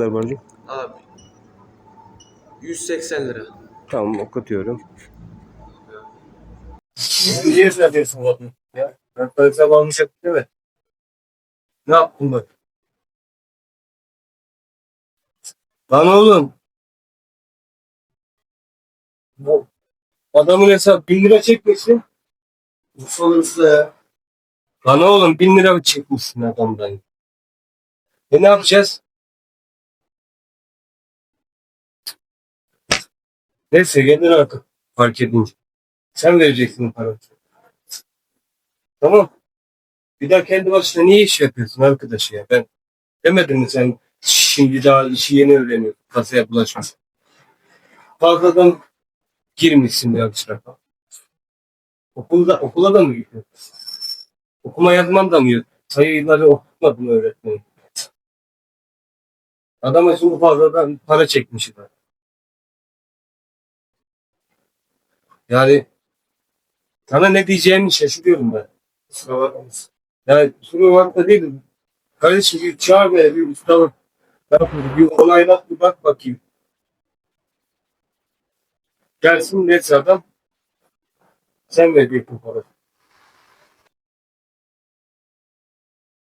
kadar borcum? Abi 180 lira. Tamam okutuyorum. Niye söylüyorsun bunu? Ya ben para hesabı almış yaptım değil mi? Ne yaptın bak? Lan oğlum. Bu adamın hesabı bin lira çekmişsin. Nasıl olursa ya. Lan oğlum bin lira çekmişsin adamdan. E ne yapacağız? Neyse gelir artık fark edince. Sen vereceksin parayı. Tamam. Bir daha kendi başına niye iş yapıyorsun arkadaş ya? Ben demedim mi sen şimdi daha işi yeni öğreniyorsun. Kasaya bulaşmasın. Fazladan girmişsin ya çırafa. Okulda, okula da mı gidiyorsun? Okuma yazman da mı yok? Sayıları okutmadın öğretmenim. Adama şimdi fazladan para çekmiş. Yani sana ne diyeceğimi şaşırıyorum ben. Kusura bakmasın. Yani kusura bakma değil. Kardeşim bir çağır beni bir. Ben bir onaylat bir bak bakayım. Gelsin neyse adam. Sen ver bir parası.